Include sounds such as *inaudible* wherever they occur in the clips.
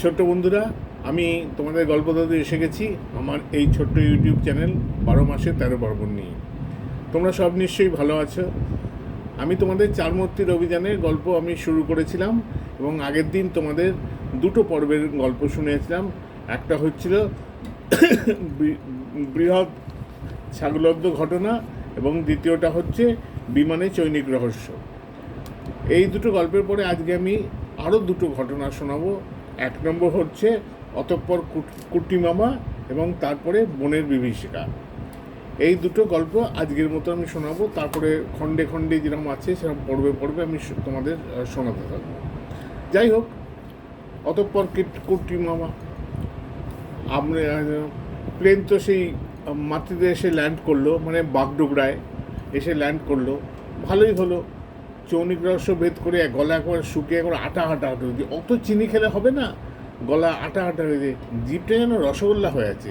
ছোট্ট বন্ধুরা, আমি তোমাদের গল্প দাদু এসে গেছি আমার এই ছোট্ট ইউটিউব চ্যানেল বারো মাসে তেরো পার্বণ নিয়ে। তোমরা সব নিশ্চয়ই ভালো আছো। আমি তোমাদের চারমূর্তির অভিযানের গল্প আমি শুরু করেছিলাম এবং আগের দিন তোমাদের দুটো পর্বের গল্প শুনেছিলাম। একটা হচ্ছিল বৃহৎ ছাগলব্ধ ঘটনা এবং দ্বিতীয়টা হচ্ছে বিমানে চৈনিক রহস্য। এই দুটো গল্পের পরে আজকে আমি আরও দুটো ঘটনা শোনাবো। এক নম্বর হচ্ছে অতঃপর কুট- মামা এবং তারপরে বনের বিভীষিকা। এই দুটো গল্প আজকের মতো আমি শোনাবো। তারপরে খণ্ডে খণ্ডে যেরকম আছে সেরকম পড়বে পড়বে আমি তোমাদের শোনাতে থাকব। যাই হোক, অতঃপর কিট- মামা। আমরা, প্লেন তো সেই মাতৃতে এসে ল্যান্ড করল মানে বাগডোগরায় এসে ল্যান্ড করল। ভালোই হলো। চৌনিক রহস্য ভেদ করে গলা একবার শুকিয়ে একবার আটা আটা আটা হয়ে। অত চিনি খেলে হবে না? গলা আটা আটা হয়ে যায়। জিভটা যেন রসগোল্লা হয়ে আছে।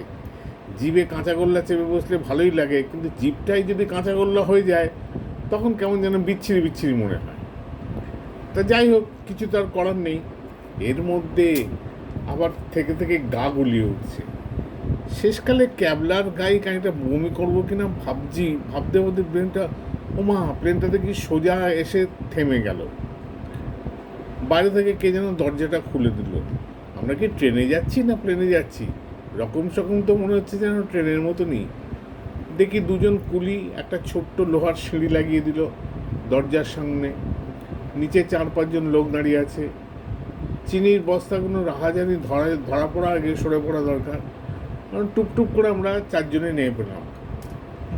জিভে কাঁচাগোল্লা চেপে বসলে ভালোই লাগে, কিন্তু জিভটাই যদি কাঁচাগোল্লা হয়ে যায়, তখন কেমন যেন বিচ্ছিরি বিচ্ছিরি মনে হয়। তা যাই হোক, কিছু তো আর করার নেই। এর মধ্যে আবার থেকে থেকে গা গুলিয়ে উঠছে। শেষকালে ক্যাবলার গায়ে খানিকটা বমি করব কিনা ভাবছি, ভাবতে ভাবতে ব্রেনটা ওমা প্লেনটা দেখি সোজা এসে থেমে গেল। বাইরে থেকে কে যেন দরজাটা খুলে দিল। আমরা কি ট্রেনে যাচ্ছি না প্লেনে যাচ্ছি? রকম সকম তো মনে হচ্ছে যেন ট্রেনের মতনই। দেখি দুজন কুলি একটা ছোট্ট লোহার সিঁড়ি লাগিয়ে দিল দরজার সামনে। নিচে চার পাঁচজন লোক দাঁড়িয়ে আছে। চিনির বস্তাগুলো রাহাজানি ধরা ধরা পড়া আগে সরে পড়া দরকার। কারণ টুকটুক করে আমরা চারজনে নেমে পেলাম।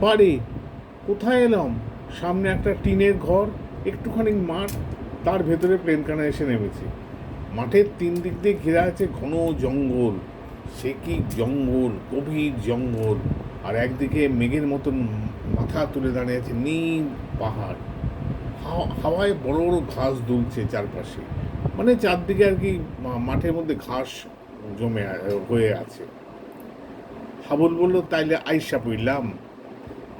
বাড়ি, কোথায় এলাম? সামনে একটা টিনের ঘর, একটুখানি মাঠ, তার ভেতরে প্লেনখানা এসে নেমেছে। মাঠের তিন দিক দিয়ে ঘেরা আছে ঘন জঙ্গল সে কি জঙ্গল, গভীর জঙ্গল, আর একদিকে মেঘের মতন মাথা তুলে দাঁড়িয়ে আছে নীল পাহাড়। হাওয়া- হাওয়ায় বড় বড় ঘাস দুলছে চারপাশে। মানে চারদিকে আর কি মাঠের মধ্যে ঘাস জমে হয়ে আছে। হাবুল বলল, তাইলে আইসা পড়লাম।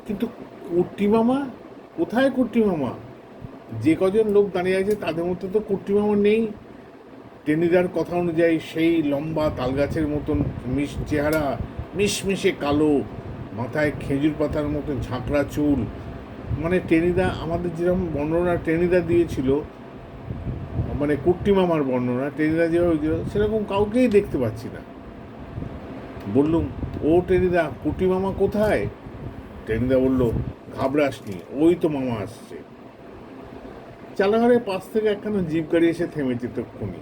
কিন্তু কুর্তি মামা কোথায় কুর্তি মামা? যে কজন লোক দাঁড়িয়ে আছে, তাদের মধ্যে তো কুর্তি মামা নেই। টেনিদার কথা অনুযায়ী সেই লম্বা তালগাছের মতন মিশ চেহারা, মিশমিশে কালো, মাথায় খেজুর পাতার মতন ঝাঁকড়া চুল। মানে টেনিদা আমাদের যেরকম বর্ণনা টেনিদা দিয়েছিল মানে কুট্টি মামার বর্ণনা টেনিদা যেভাবে সেরকম কাউকেই দেখতে পাচ্ছি না। বললুম, ও টেনিদা কুটি মামা কোথায়? টেনিদা বলল ঘাবড়াসনি ওই তো মামা আসছে। চালাঘরের পাশ থেকে একখানা জিপ গাড়ি এসে থেমেছে তক্ষুনি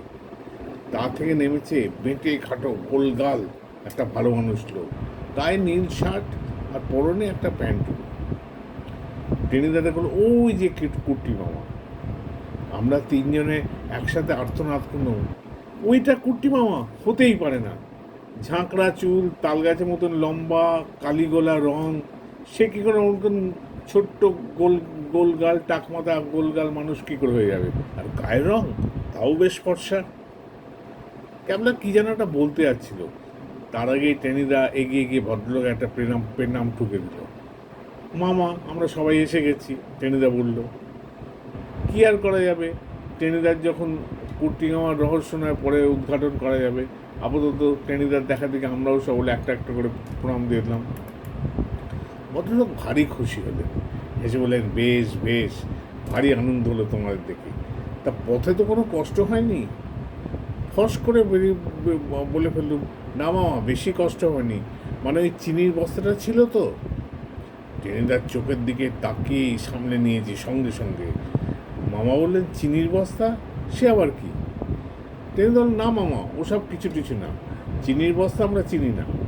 তা থেকে নেমেছে বেঁটে খাটো গোলগাল একটা ভালো মানুষ লোক। গায়ে নীল শার্ট আর পরনে একটা প্যান্ট। টেনিদা দেখল ওই যে কিট- মামা। আমরা তিনজনে একসাথে আর্তনাদ করলাম। ওইটা কুট্টি মামা, হতেই পারে না। ঝাঁকড়া চুল, তালগাছের মতন লম্বা, কালিগোলা রং সে কী করে ওরকম ছোট্ট গোল, গোলগাল টাকমাথা গোলগাল মানুষ কী করে হয়ে যাবে? আর গায়ের রং? তাও বেশ ফর্সা। ক্যাবলা কী যেন একটা বলতে যাচ্ছিল। তার আগেই টেনিদা এগিয়ে গিয়ে ভদ্রলোক একটা প্রেনাম প্রেনাম ঠুকে দিল। মামা, আমরা সবাই এসে গেছি টেনিদা বলল। কি আর করা যাবে? টেনিদার যখন কুর্তিগামার রহস্য নয়, পরে উদ্ঘাটন করা যাবে। আপাতত টেনিদার দেখা দিকে আমরাও সকলে একটা একটা করে প্রণাম দিয়ে দিলাম। ভদ্রলোক ভারী খুশি হলেন। এসে বললেন, বেশ বেশ, ভারী আনন্দ হলো তোমাদের দেখে। তা পথে তো কোনো কষ্ট হয়নি? ফস করে বেরিয়ে বলে ফেললুম, না মামা বেশি কষ্ট হয়নি। মানে ওই চিনির বস্তাটা ছিল তো? টেনিদার চোখের দিকে তাকিয়ে সামনে নিয়েছি সঙ্গে সঙ্গে। মামা বললেন, চিনির বস্তা? সে আবার কি? বললেন, না মামা, ওসব কিছু কিছু না। চিনির বস্তা আমরা চিনি না।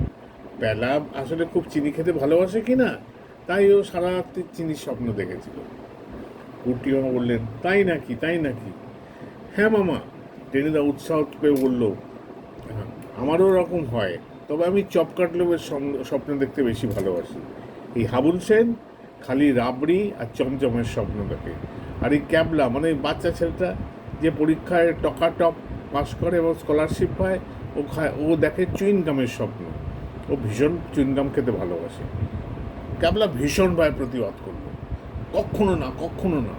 প্যালা আসলে খুব চিনি খেতে ভালোবাসে কি না তাই ও সারা রাত্রি চিনির স্বপ্ন দেখেছিল। কুর্তি মামা বললেন তাই নাকি তাই নাকি? হ্যাঁ মামা। টেনিদা উৎসাহ পেয়ে বলল "হ্যাঁ, আমারও ওরকম হয় তবে আমি চপ কাটলেবের স্বপ্ন দেখতে বেশি ভালোবাসি। এই হাবুল সেন খালি রাবড়ি আর চমচমের স্বপ্ন দেখে। আর এই ক্যাবলা মানে বাচ্চা ছেলেটা যে পরীক্ষায় টকাটপ পাস করে এবং স্কলারশিপ পায় ও খায় ও দেখে চুইনগামের স্বপ্ন। ও ভীষণ চুইনগাম খেতে ভালোবাসে। ক্যাবলা ভীষণভাবে প্রতিবাদ করল। কখনো না কখনো না।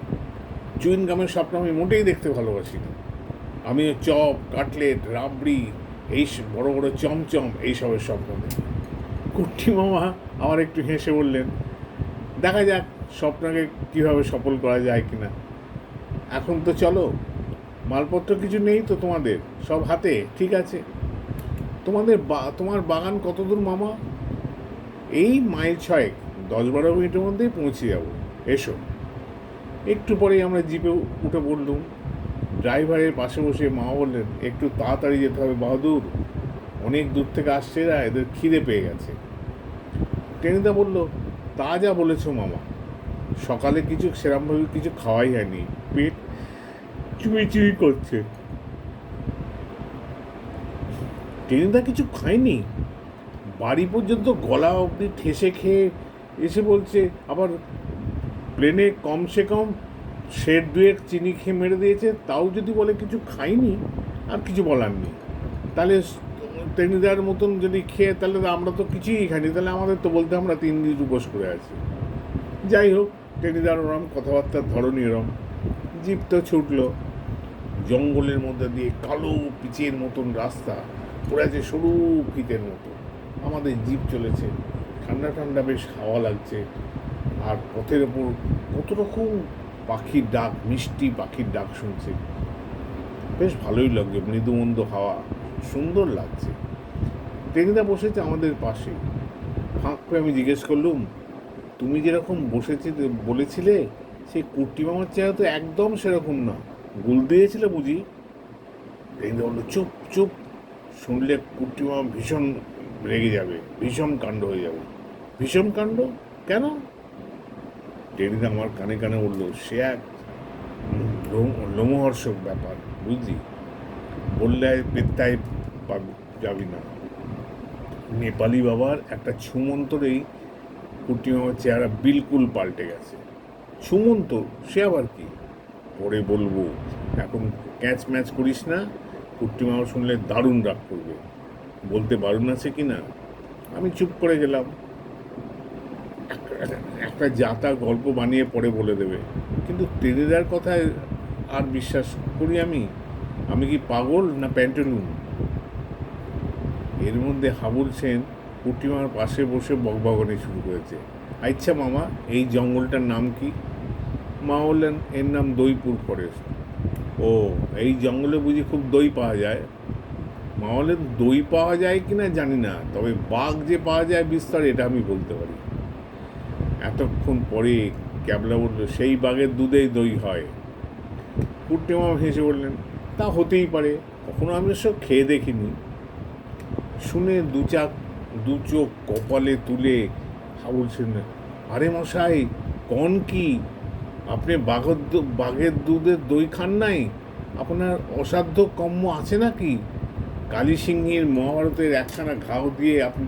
চুইনগামের স্বপ্ন আমি মোটেই দেখতে ভালোবাসি না। আমি চপ, কাটলেট, রাবড়ি, এই বড় বড় চমচম এইসবের স্বপ্ন দেখি। কুট্টি মামা আমার একটু হেসে বললেন, দেখা যাক স্বপ্নকে কীভাবে সফল করা যায় কি না এখন তো চলো, মালপত্র কিছু নেই তো তোমাদের, সব হাতে, ঠিক আছে? তোমাদের বা, তোমার বাগান কত দূর মামা? এই মাইল ছয়েক, দশ বারো মিনিটের মধ্যেই পৌঁছে যাব। এসো। একটু পরেই আমরা জিপে উঠে পড়লুম। ড্রাইভারের পাশে বসে মা বললেন, একটু তাড়াতাড়ি যেতে হবে বাহাদুর। অনেক দূর থেকে আসছে এরা, এদের খিদে পেয়ে গেছে। টেনিদা বলল, তা যা বলেছ মামা। সকালে কিছু, সেরমভাবে কিছু খাওয়াই হয়নি। পেট চুই চুই করছে। টেনিদা কিছু খায়নি? বাড়ি পর্যন্ত গলা অবধি ঠেসে খেয়ে এসে বলছে, আবার প্লেনে কমসে কম শের দুয়েক চিনি খেয়ে মেরে দিয়েছে, তাও যদি বলে কিছু খাইনি আর কিছু বলার নেই। তাহলে টেনিদার মতন যদি খেয়ে, তাহলে আমরা তো কিছুই খাইনি, তাহলে আমাদের তো বলতে আমরা তিন দিন উপোস করে আছি। যাই হোক, টেনিদার ওরম কথাবার্তার ধরনই ওরম। জিপ তো ছুটলো। জঙ্গলের মধ্যে দিয়ে কালো পিচের মতন রাস্তা আছে সরু ফিতের মতো। আমাদের জিপ চলেছে। ঠান্ডা ঠান্ডা বেশ হাওয়া লাগছে। আর পথের ওপর কত রকম পাখির ডাক, মিষ্টি পাখির ডাক শুনছে। বেশ ভালোই লাগছে, মৃদুমন্দ হাওয়া, সুন্দর লাগছে। টেনিদা বসেছে আমাদের পাশে। ফাঁক করে আমি জিজ্ঞেস করলুম, তুমি যেরকম বসেছি, বলেছিলে, সেই কুর্তি মামার চেহারা তো একদম সেরকম না। গুল দিয়েছিলে বুঝি? টেনিদা বলল, চুপ চুপ শুনলে কুর্তি মামা ভীষণ রেগে যাবে, ভীষণ কাণ্ড হয়ে যাবে। ভীষণ কাণ্ড? কেন? টেনিদা আমার কানে কানে উঠল, সে এক লোম- লোমহর্ষক ব্যাপার, বুঝলি? বললে পেত্তায় যাবি না। নেপালি বাবার একটা ছুমন্তরেই কুটি মামার চেহারা বিলকুল পাল্টে গেছে। ছুমন্ত সে আবার কি? পরে বলব, এখন ক্যাচ ম্যাচ করিস না? কুট্টি মামা শুনলে দারুণ রাগ করবে। বলতে বারণ আছে কি না? আমি চুপ করে গেলাম। একটা- জাতা গল্প বানিয়ে পরে বলে দেবে। কিন্তু টেনিদার কথায় আর বিশ্বাস করি আমি? আমি কি পাগল না প্যান্টালুন? এর মধ্যে হাবুল সেন কুটিমার পাশে বসে বকবকানি শুরু করেছে। আচ্ছা মামা, এই জঙ্গলটার নাম কি? মা বললেন, এর নাম দইপুর ফরেস্ট। ও, এই জঙ্গলে বুঝি খুব দই পাওয়া যায়। মা বললেন দই পাওয়া যায় কি না জানি না, তবে বাঘ যে পাওয়া যায় বিস্তার, এটা আমি বলতে পারি। এতক্ষণ পরে ক্যাবলা বলল, সেই বাঘের দুধেই দই হয়। পূর্ণিমা হেসে বললেন, তা হতেই পারে, কখনো আমি সব খেয়ে দেখিনি। শুনে দু চাক, দু চোখ কপালে তুলে হাবুল সেন, আরে মশাই, কন কি? আপনি বাঘের বাঘের দুধের দই খান নাই? আপনার অসাধ্য কম্য আছে নাকি? কালী সিংহের মহাভারতের একখানা ঘাও দিয়ে আপনি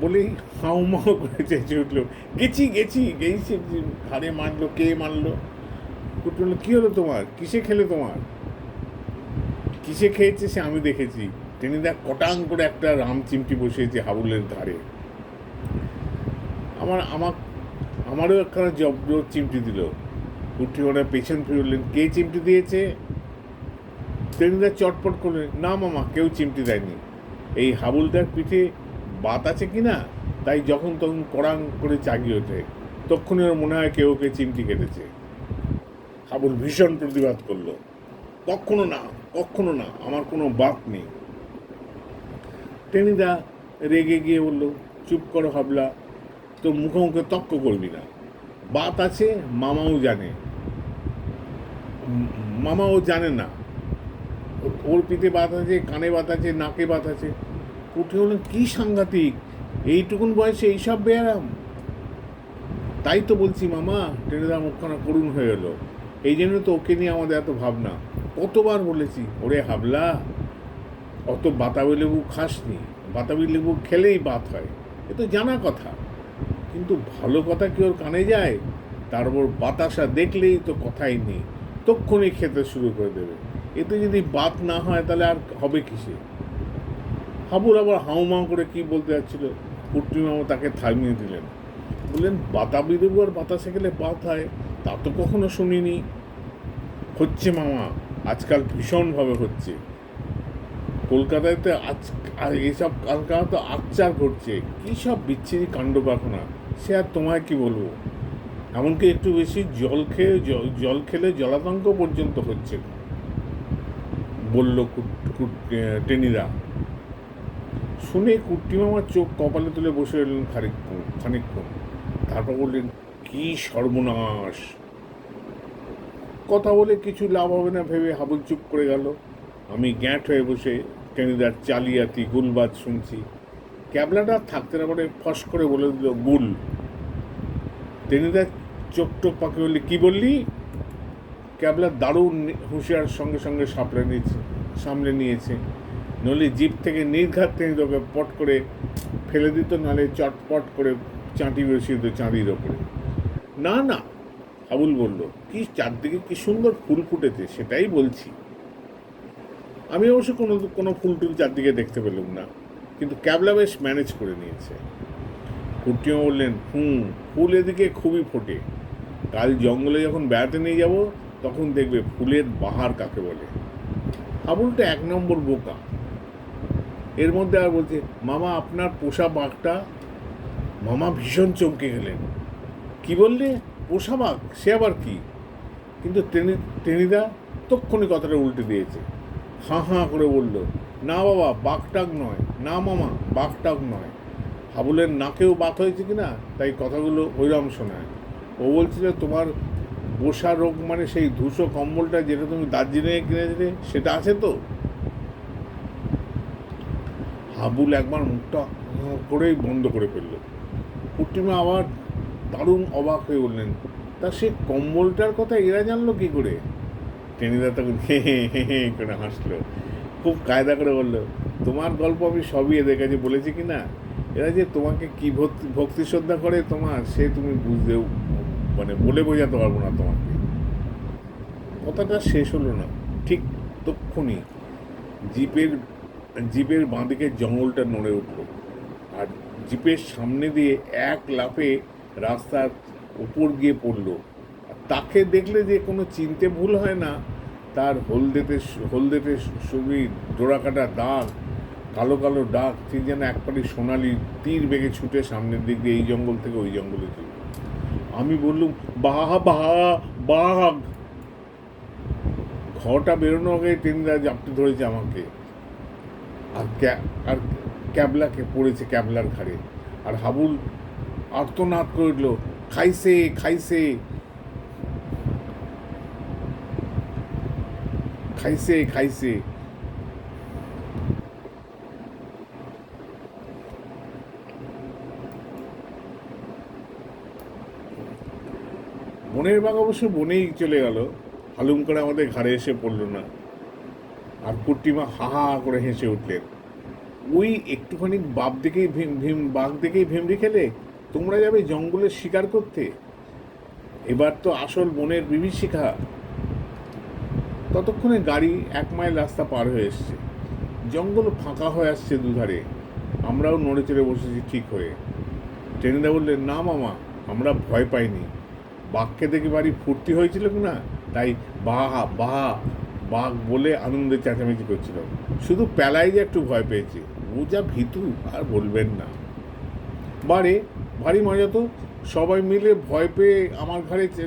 বলেই হাউ মাউ করে চেঁচে উঠল। গেছি গেছি গেছি ঘাড়ে মারলো, কে মারলো? বলল, কী হলো তোমার? কিসে খেলে তোমার? কিসে খেয়েছে সে আমি দেখেছি। তিনি দেখ, কটাং করে একটা রাম চিমটি বসিয়েছে হাবুলের ধারে আমার আমার, আমারও একখানা জব্দ চিমটি দিল। ওরা পেছন ফিরলেন কে চিমটি দিয়েছে? টেনিদা চটপট করলেন, না মামা, কেউ চিমটি দেয়নি। এই হাবুলদার পিঠে বাত আছে কি না? তাই যখন তখন কড়াং করে চাগিয়ে ওঠে। ওর মনে হয় কেউ ওকে চিমটি কেটেছে। হাবুল ভীষণ প্রতিবাদ করল। কখনো না কখনো না, আমার কোনো বাত নেই। টেনিদা রেগে গিয়ে বলল, চুপ করো হাবলা, তোর মুখে মুখে তক্ক করবি না। বাত আছে, মামাও জানে। মামাও জানে না। ওর পিঠে বাত আছে, কানে বাত আছে, নাকে বাত আছে। উঠে হলেন কি সাংঘাতিক? এইটুকুন বয়সে এইসব ব্যায়াম তাই তো বলছি, মামা টেনেদার মুখখানা করুণ হয়ে এলো এই জন্য তো ওকে নিয়ে আমাদের এত ভাবনা। কতবার বলেছি, ওরে হাবলা, অত বাতাবি লেবু খাসনি। বাতাবি লেবু খেলেই বাত হয়। এ তো জানা কথা। কিন্তু ভালো কথা কি ওর কানে যায়? তার তারপর বাতাসা দেখলেই তো কথাই নেই। তক্ষণই খেতে শুরু করে দেবে। এতে যদি বাত না হয় তাহলে আর হবে কিসে? হাবুর আবার হাউমাউ করে কি বলতে যাচ্ছিল? পূর্ণিমাও তাকে থামিয়ে দিলেন। বললেন, বাতাবি লেবু আর বাতাসে গেলে বাত হয়? তা তো কখনো শুনিনি। হচ্ছে মামা, আজকাল ভীষণভাবে হচ্ছে। কলকাতায় তো আজ এইসব কালকা তো আচ্চার ঘটছে। কী সব বিচ্ছিরি কাণ্ড কারখানা সে আর তোমায় কি বলব? এমনকি একটু বেশি জল খেয়ে জল খেলে জলাতঙ্ক পর্যন্ত হচ্ছে বলল টেনিরা শুনে কুট্টি মামার চোখ কপালে তুলে বসে এলেন খানিকক্ষণ খানিকক্ষণ তারপর বললেন, কি সর্বনাশ! কথা বলে কিছু লাভ হবে না ভেবে হাবুল চুপ করে গেল। আমি গ্যাঁট হয়ে বসে টেনিদার চালিয়াতি গুলবাজ শুনছি। ক্যাবলাটা থাকতে না পারে, ফস করে বলে দিল গুল। টেনিদার চোখ টোক পাকে বললি, কি বললি? ক্যাবলা দারুণ হুঁশিয়ার সঙ্গে সঙ্গে সামলে নিয়েছে সামলে নিয়েছে। নইলে জিপ থেকে নির্ঘাত টেনে তোকে পট করে ফেলে দিত, নাহলে চটপট করে চাঁটি বসিয়ে দিত চাঁদির ওপরে। না না আবুল বলল, কি চারদিকে কি সুন্দর ফুল ফুটেছে, সেটাই বলছি। আমি অবশ্য কোনো কোনো ফুল টুল চারদিকে দেখতে পেলাম না। কিন্তু ক্যাবলা বেশ ম্যানেজ করে নিয়েছে। কুট্টিমা বললেন, হুম, ফুল এদিকে খুবই ফোটে। কাল জঙ্গলে যখন বেড়াতে নিয়ে যাব, তখন দেখবে ফুলের বাহার কাকে বলে। আবুলটা এক নম্বর বোকা। এর মধ্যে আর বলছে, মামা, আপনার পোষা বাঘটা মামা ভীষণ চমকে গেলেন। কি বললে? পোষা বাঘ? সে আবার কি? কিন্তু টেনি টেনিদা তক্ষণি কথাটা উল্টে দিয়েছে। হাঁ হাঁ করে বলল না বাবা বাঘটাক নয়। না মামা বাঘটাক নয়। হাবুলের নাকেও বাত হয়েছে কি না, তাই কথাগুলো ওইরকম শোনায়। ও বলছিল তোমার বসা রোগ মানে সেই ধূসো কম্বলটা যেটা তুমি দার্জিলিংয়ে কিনেছিলে, সেটা আছে তো? হাবুল একবার মুখটা করেই বন্ধ করে ফেলল। পুটিমা আবার দারুণ অবাক হয়ে বললেন, তা সে কম্বলটার কথা এরা জানলো কি করে? টেনিদা তখন হে হে হে করে হাসলো। খুব কায়দা করে বলল, তোমার গল্প আমি সবই এদের কাছে বলেছি কি না? এরা যে তোমাকে কি ভক্তি ভক্তি শ্রদ্ধা করে তোমার, সে তুমি বুঝতেও মানে বলে বোঝাতে পারব না তোমাকে। কথাটা শেষ হলো না, ঠিক তক্ষুনি জিপের জিপের বাঁদিকে জঙ্গলটা নড়ে উঠল। আর জিপের সামনে দিয়ে এক লাফে রাস্তার উপর গিয়ে পড়ল। তাকে দেখলে যে কোনো চিনতে ভুল হয় না তার হলদেতে হলদেতে ছবি ডোরাকাটা দাগ, কালো কালো দাগ ঠিক যেন একবারই সোনালি তীর বেগে ছুটে সামনের দিক দিয়ে এই জঙ্গল থেকে ওই জঙ্গলে ছিল আমি বললুম, বাহ, বাহা, বাঘ! ঘরটা বেরোনো আগে টেনিদা জাপটে ধরেছে আমাকে। আর আর ক্যাবলাকে পড়েছে ক্যাবলার ঘাড়ে। আর হাবুল আর্তনাদ করে উঠল, খাইছে খাইছে! খাইছে খাইছে। বনের বাঘ অবশ্য বনেই চলে গেল। হালুম করে আমাদের ঘাড়ে এসে পড়ল না। আর কুট্টিমা হা হা করে হেসে উঠলেন। ওই একটুখানি বাপ দেখেই ভীম ভীম বাঘ দেখেই ভেমড়ি খেলে? তোমরা যাবে জঙ্গলের শিকার করতে? এবার তো আসল বনের বিভীষিকা। ততক্ষণে গাড়ি এক মাইল রাস্তা পার হয়ে এসছে। জঙ্গল ফাঁকা হয়ে আসছে দুধারে। আমরাও নড়ে চড়ে বসেছি ঠিক হয়ে। ট্রেনিদা বললেন, না মামা, আমরা ভয় পাইনি। বাঘকে দেখে বাড়ি ফুর্তি হয়েছিল না, তাই বাহা বাহা বাঘ বলে আনন্দে চেঁচামেচি করছিল। শুধু পেলাই যে একটু ভয় পেয়েছে, ও যা ভীতু আর বলবেন না। বারে ভারী মজা তো। সবাই মিলে ভয় পেয়ে আমার চে-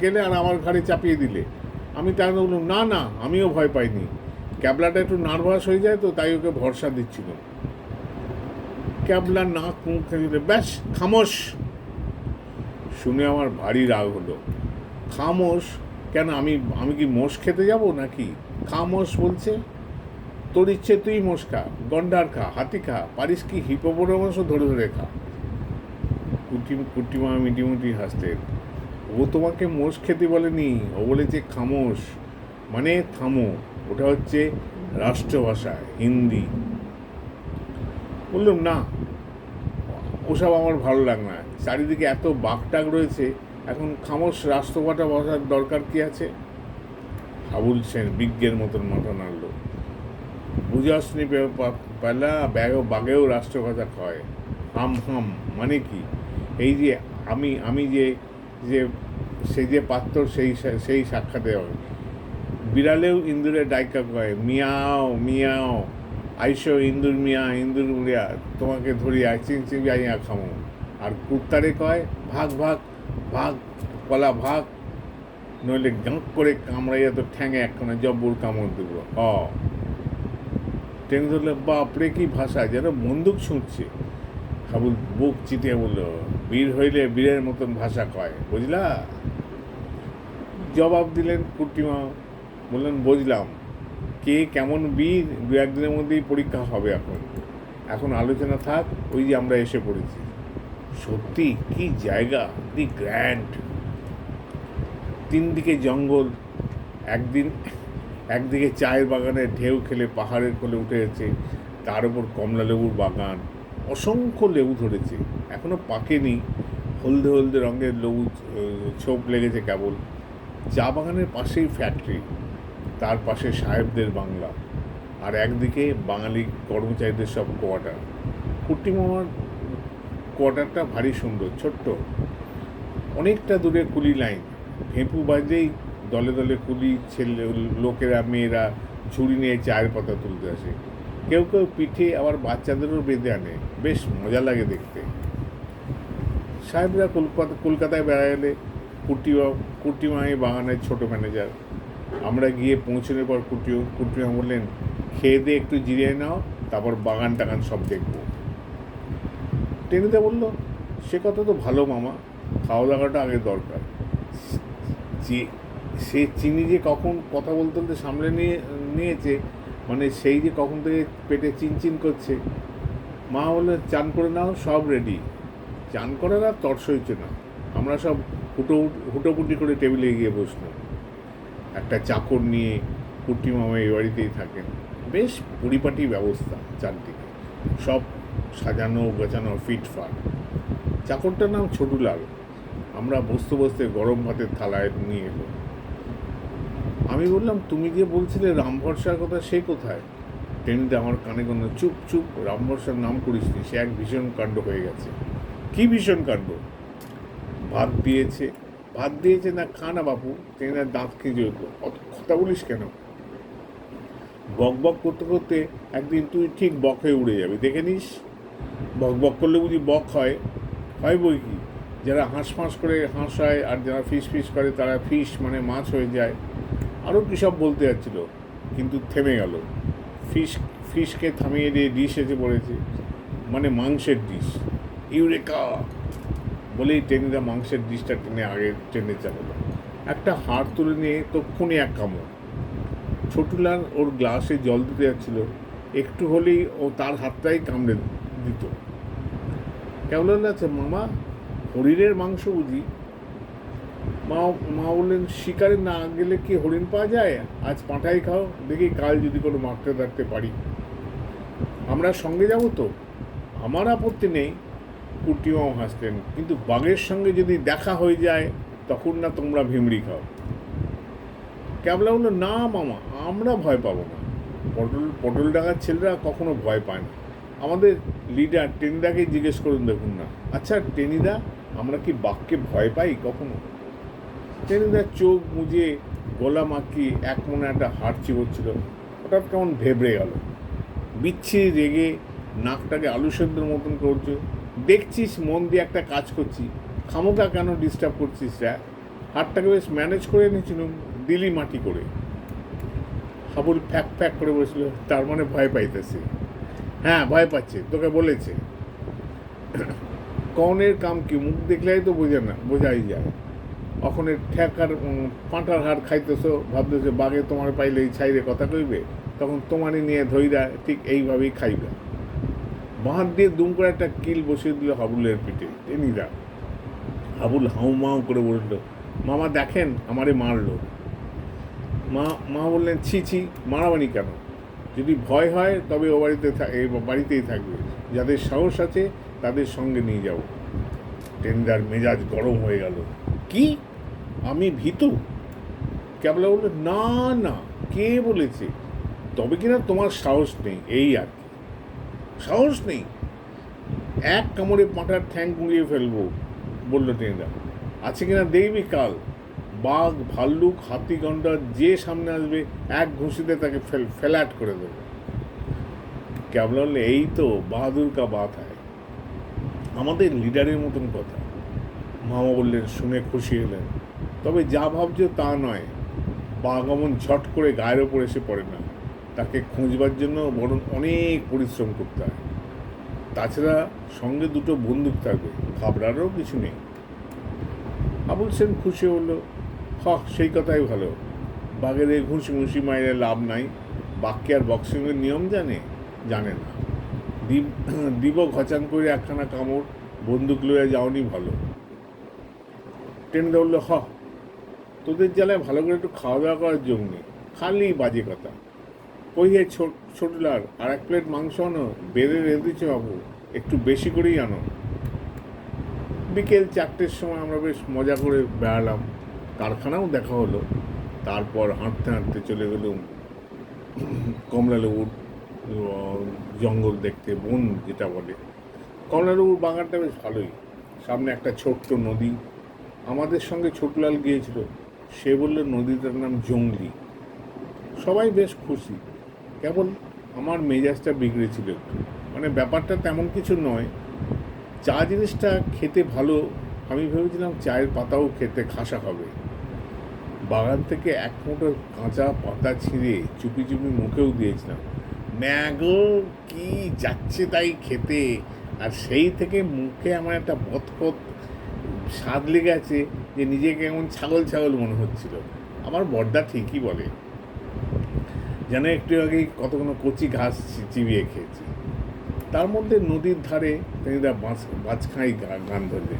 গেলে আর আমার ঘাড়ে চাপিয়ে দিলে। আমি তাকে বললাম, না না, আমিও ভয় পাইনি। ক্যাবলাটা একটু নার্ভাস হয়ে যায় তো, তাই ওকে ভরসা দিচ্ছিল। ক্যাবলা নাক, মুখ দিলে ব্যাস, খামোশ। শুনে আমার ভারী রাগ হলো। খামোশ? কেন, আমি আমি কি মোষ খেতে যাব নাকি? খামোশ বলছে, তোর ইচ্ছে, তুই মোষ খা, গন্ডার খা, হাতি খা, পারিস কি, হিপোপোটামাসও ধরে ধরে খা। কুটি কুটিমা মিটিমুটি হাসতেন ও তোমাকে মোষ খেতে বলেনি, ও বলেছে খামোশ। মানে থামো, ওটা হচ্ছে রাষ্ট্রভাষা, হিন্দি। বললাম, না, ওসব আমার ভালো লাগে না। চারিদিকে এত বাঘটাক রয়েছে, এখন খামোশ রাষ্ট্রভাষা বসার দরকার কি আছে? হাবুল সেন বিজ্ঞের মতন মাথা নাড়ল। বুঝাসনি পেলা, ব্যাগ বাঘেও রাষ্ট্রভাষা খায় হাম হাম মানে কি? এই যে আমি আমি যে যে সে যে পাত্র সেই সেই সাক্ষাতে হবে। বিড়ালেও ইন্দুরের ডাইকা কয়, মিয়াও মিয়াও, আইসো ইন্দুর মিয়া ইন্দুর মিয়া তোমাকে ধরি আই চিন চিন আইয়া খামো। আর কুত্তারে কয়, ভাগ ভাগ ভাগ, কলা ভাগ, নইলে গাঁক করে কামড়াইয়া তো ঠ্যাঙে একখানা জব্বর কামড় দেবো। অ। ট্রেন ধরলে, বাপরে, কি ভাষা, যেন বন্দুক ছুঁড়ছে হাবুল বুক চিটিয়ে বলল বীর হইলে বীরের মতন ভাষা কয়, বুঝলা? জবাব দিলেন কুটিমা বললেন, বুঝলাম। কে কেমন বীর, দু একদিনের মধ্যেই পরীক্ষা হবে এখন। এখন আলোচনা থাক, ওই যে আমরা এসে পড়েছি। সত্যি, কি জায়গা দি গ্র্যান্ড। তিন দিকে জঙ্গল, একদিন, একদিকে চায়ের বাগানে ঢেউ খেলে পাহাড়ের কোলে উঠে গেছে, তার উপর কমলা লেবুর বাগান, অসংখ্য লেবু ধরেছে। এখনও পাকেনি। হলদে হলদে রঙের লেবু ছোপ লেগেছে কেবল। চা বাগানের পাশেই ফ্যাক্টরি তার পাশে সাহেবদের বাংলা। আর একদিকে বাঙালি কর্মচারীদের সব কোয়ার্টার কুট্টি মামার কোয়ার্টারটা ভারী সুন্দর, ছোট্ট। অনেকটা দূরে কুলি লাইন ভেঁপু বাজেই দলে দলে কুলি ছেলে, লোকেরা, মেয়েরা ঝুড়ি নিয়ে চায়ের পাতা তুলতে আসে। কেউ কেউ পিঠে আবার বাচ্চাদেরও বেঁধে আনে। বেশ মজা লাগে দেখতে। সাহেবরা কলকাতা কলকাতায় বেড়া গেলে কুটিমা কুটিমাই বাগানের ছোট ম্যানেজার আমরা গিয়ে পৌঁছানোর পর কুটিও কুটিমা বললেন, খেয়ে দিয়ে একটু জিরিয়ে নাও, তারপর বাগান টাগান সব দেখব। টেনিদা বলল, সে কথা তো ভালো মামা, খাওয়া দাওয়াটা আগে দরকার। যে সে চিনি যে কখন কথা বলতে বলতে সামলে নিয়ে নিয়েছে মানে সেই যে কখন থেকে পেটে চিনচিন করছে, মা বললেন, চান করে নাও, সব রেডি চান করার আর তর্স হয়েছে না। আমরা সব হুটো হুটোপুটি করে টেবিলে গিয়ে বসলাম একটা চাকর নিয়ে কুটি মামা এই বাড়িতেই থাকেন। বেশ পরিপাটি ব্যবস্থা চারদিকে। সব সাজানো, গোছানো ফিটফাট চাকরটার নাম ছোটুলাল। আমরা বসতে বসতে গরম ভাতের থালায় নিয়ে এলো। আমি বললাম, তুমি যে বলছিলে রামভরসার কথা, সে কোথায়? টেনিতে আমার কানে কোনো চুপ চুপ রামভরসার নাম করিসনি, সে এক ভীষণ কাণ্ড হয়ে গেছে। কি ভীষণ কাণ্ড? ভাত দিয়েছে। ভাত দিয়েছে না খানা বাপু টেনিদার দাঁত খেয়ে উঠল অত কথা বলিস কেন? বক বক করতে করতে একদিন তুই ঠিক বক হয়ে উড়ে যাবি, দেখে নিস? বক বক করলে বুঝি বক হয়? হয় বই কি? যারা হাঁস ফাঁস করে হাঁস হয় আর যারা ফিস ফিস করে, তারা ফিশ মানে মাছ হয়ে যায়। আরও কী সব বলতে যাচ্ছিল, কিন্তু থেমে গেল। ফিশ ফিশকে থামিয়ে দিয়ে ডিশ এসে পড়েছে মানে মাংসের ডিশ। ইউরেকা! বলেই টেনিদা মাংসের ডিশটা টেনে আগে টেনে চালালো একটা হাড় তুলে নিয়ে তক্ষুনি এক কামড়। ছোটুলাল ওর গ্লাসে জল দিতে যাচ্ছিল, একটু হলেই ও তার হাতটাই কামড়ে দিত। কেমন আছে মামা হরিণের মাংস বুঝি মা মা বললেন, শিকারে না গেলে কি হরিণ পাওয়া যায়? আজ পাঁঠাই খাও, দেখি কাল যদি কোনো মারতে থাকতে পারি। আমরা সঙ্গে যাব তো? আমার আপত্তি নেই। কুটিমাও হাসতেন কিন্তু বাঘের সঙ্গে যদি দেখা হয়ে যায়, তখন না তোমরা ভিমড়ি খাও। ক্যাবলা বলল, না মামা, আমরা ভয় পাবো না। পটল পটল ডাকার ছেলেরা কখনো ভয় পায় না। আমাদের লিডার টেনিদাকেই জিজ্ঞেস করুন দেখুন না। আচ্ছা টেনিদা, আমরা কি বাঘকে ভয় পাই কখনো? টেনিদা চোখ মুজে গলা মাকি এক মনে একটা হাড় চিবচ্ছিল হঠাৎ কেমন ভেবড়ে গেল। বিচ্ছিরি রেগে নাকটাকে আলু সেদ্ধর মতন করছ। দেখছিস মন দিয়ে একটা কাজ করছি। খামোকা কেন ডিস্টার্ব করছিস রা? হাতটাকে বেশ ম্যানেজ করে নিয়েছিলাম দিলি মাটি করে। হাবুল ফ্যাক ফ্যাক করে বসল তার মানে ভয় পাইতেছে। হ্যাঁ ভয় পাচ্ছে, তোকে বলেছে। *clears throat* কনের কাম কি? মুখ দেখলেই তো বোঝে না, বোঝাই যায়। অখনের ঠেকার পাঁটার হাড় খাইতেছো, ভাবতেছো, বাঘে তোমার পাইলে এই ছাইরে কথা কইবে? তখন তোমারই নিয়ে ধইরা ঠিক এইভাবেই খাইবে। বাঁধ দিয়ে দুম করে একটা কিল বসিয়ে দিল হাবুলের পিঠে টেনিদা হাবুল হাউ মাউ করে বলল, মামা দেখেন, আমারে মারলো। মা মা বললেন, ছি ছি, মারামারি কেন? যদি ভয় হয়, তবে ও বাড়িতে এই বাড়িতেই থাকবে। যাদের সাহস আছে, তাদের সঙ্গে নিয়ে যাও। টেন্ডার মেজাজ গরম হয়ে গেল। কি? আমি ভীতু। ক্যাবলা বলল, না না, কে বলেছে? তবে কিনা তোমার সাহস নেই, এই আর কি। সাহস নেই? এক কামড়ে পাঁটার ঠ্যাং গুঁড়িয়ে ফেলব, বলল টেন্ডা আছে কিনা দেখবি কাল? বাঘ, ভাল্লুক, হাতি, গন্ডার, যে সামনে আসবে, এক ঘুষিতে তাকে ফেল করে দেবে। ক্যাবলা বললে, এই তো, বাহাদুর কা বাত হয় আমাদের লিডারের মতন কথা। মামা বললেন, শুনে খুশি হলেন। তবে যা ভাবছ তা নয়। বাঘ এমন ঝট করে গায়ের ওপর এসে পড়ে না। তাকে খুঁজবার জন্য বরং অনেক পরিশ্রম করতে হয়। তাছাড়া সঙ্গে দুটো বন্দুক থাকবে, ঘাবড়ারও কিছু নেই। আবুল সেন খুশি হলো হ সেই কথাই ভালো। বাঘের এই ঘুষি ঘুষি মাইরে লাভ নাই। বাক্যে আর বক্সিংয়ের নিয়ম জানে? জানে না। দিব দিব ঘচান করে একখানা কামড়, বন্দুক লইয়া যাওনি ভালো। টেনে দৌড়লো হ তোদের জ্বালায় ভালো করে একটু খাওয়া দাওয়া করার জন্য। নেই খালি বাজে কথা। কই হে ছোট ছোটলার আর এক প্লেট মাংস আনো বেড়ে রেঁধেছে বাবু, একটু বেশি করেই আনো। বিকেল চারটের সময় আমরা বেশ মজা করে বেড়ালাম। কারখানাও দেখা হলো। তারপর হাঁটতে হাঁটতে চলে গেলুম কমলালেবুর জঙ্গল দেখতে, বন যেটা বলে। কমলালেবুর বাগানটা বেশ ভালোই। সামনে একটা ছোট্ট নদী। আমাদের সঙ্গে ছোটলাল গিয়েছিল। সে বলল, নদীটার নাম জঙ্গলি। সবাই বেশ খুশি। কেবল আমার মেজাজটা বিগড়েছিল একটু। মানে ব্যাপারটা তেমন কিছু নয়। চা জিনিসটা খেতে ভালো, আমি ভেবেছিলাম চায়ের পাতাও খেতে খাসা হবে। বাগান থেকে এক মুঠো কাঁচা পাতা ছিঁড়ে চুপি চুপি মুখেও দিয়েছিলাম। ম্যাগো, কি যাচ্ছে তাই খেতে? আর সেই থেকে মুখে আমার একটা বতপত স্বাদ লেগে আছে যে নিজেকে এমন ছাগল ছাগল মনে হচ্ছিল। আমার বর্দা ঠিকই বলে, যেন একটু আগেই কতগুলো কচি ঘাস চিবিয়ে খেয়েছি। তার মধ্যে নদীর ধারে তেনিদা বাঁচ বাঁচখাই গা- গান ধরবে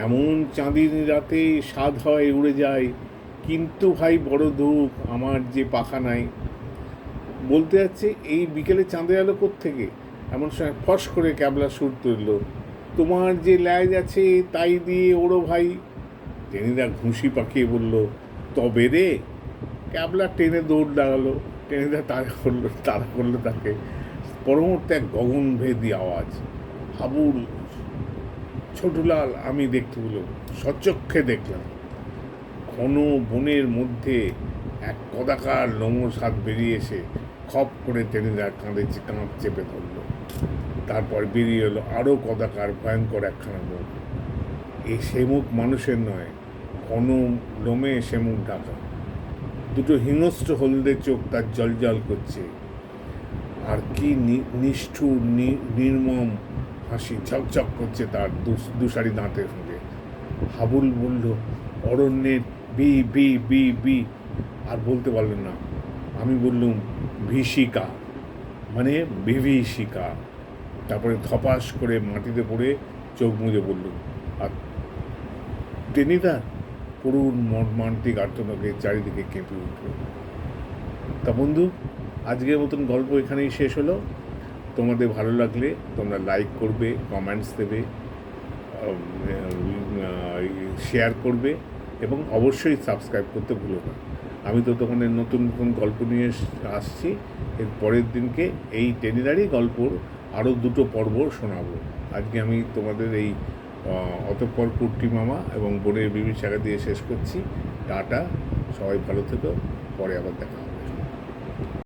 এমন চাঁদির রাতে স্বাদ হয় উড়ে যায়, কিন্তু ভাই বড় ধূপ আমার যে পাখা নাই। বলতে যাচ্ছে, এই বিকেলে চাঁদে আলো থেকে এমন সময় ফস করে ক্যাবলা সুর তুলল তোমার যে ল্যাজ আছে, তাই দিয়ে ওড়ো ভাই। টেনিদা ঘুষি পাকিয়ে বলল, তবে রে। ক্যাবলা টেনে দৌড় লাগালো টেনিদা তাড়া করল তাড়া করল তাকে। পরমুহূর্তে এক গগনভেদী আওয়াজ, হাবুল, ছোটলাল, আমি দেখতে পেলাম সচক্ষে দেখলাম। ঘন বনের মধ্যে এক কদাকার লোমস হাত বেরিয়ে এসে খপ করে টেনিদা কাঁধে কাঁধ চেপে ধরলো। তারপর বেরিয়ে এলো আরও কদাকার ভয়ঙ্কর একখানা মুখ। এই সে মুখ মানুষের নয় ঘন লোমে সে মুখ ঢাকা। দুটো হিংস্র হলদে চোখ তার জল করছে। আর কি নিষ্ঠুর নির্মম হাসি ঝকঝক করছে তার দুসারি দাঁতের সঙ্গে হাবুল বলল, অরণ্যের বি বি বি বি। আর বলতে পারলেন না। আমি বললুম, ভিষিকা। মানে বিভীষিকা। তারপরে ধপাস করে মাটিতে পড়ে চোখ মুজে বললুম আর টেনিদা করুণ মর্মান্তিক আর্তনাকে চারিদিকে কেঁপে উঠল। তা বন্ধু, আজকের মতন গল্প এখানেই শেষ হলো। তোমাদের ভালো লাগলে তোমরা লাইক করবে কমেন্টস দেবে শেয়ার করবে এবং অবশ্যই সাবস্ক্রাইব করতে ভুলো না। আমি তো তোমাদের নতুন নতুন গল্প নিয়ে আসছি। এর পরের দিনকে এই টেনিদারি গল্পর আরও দুটো পর্ব শোনাবো। আজকে আমি তোমাদের এই অতঃপর কুর্তি মামা এবং বোনের বিভিন্ন চাকা দিয়ে শেষ করছি। টাটা, সবাই ভালো থেকো, পরে আবার দেখা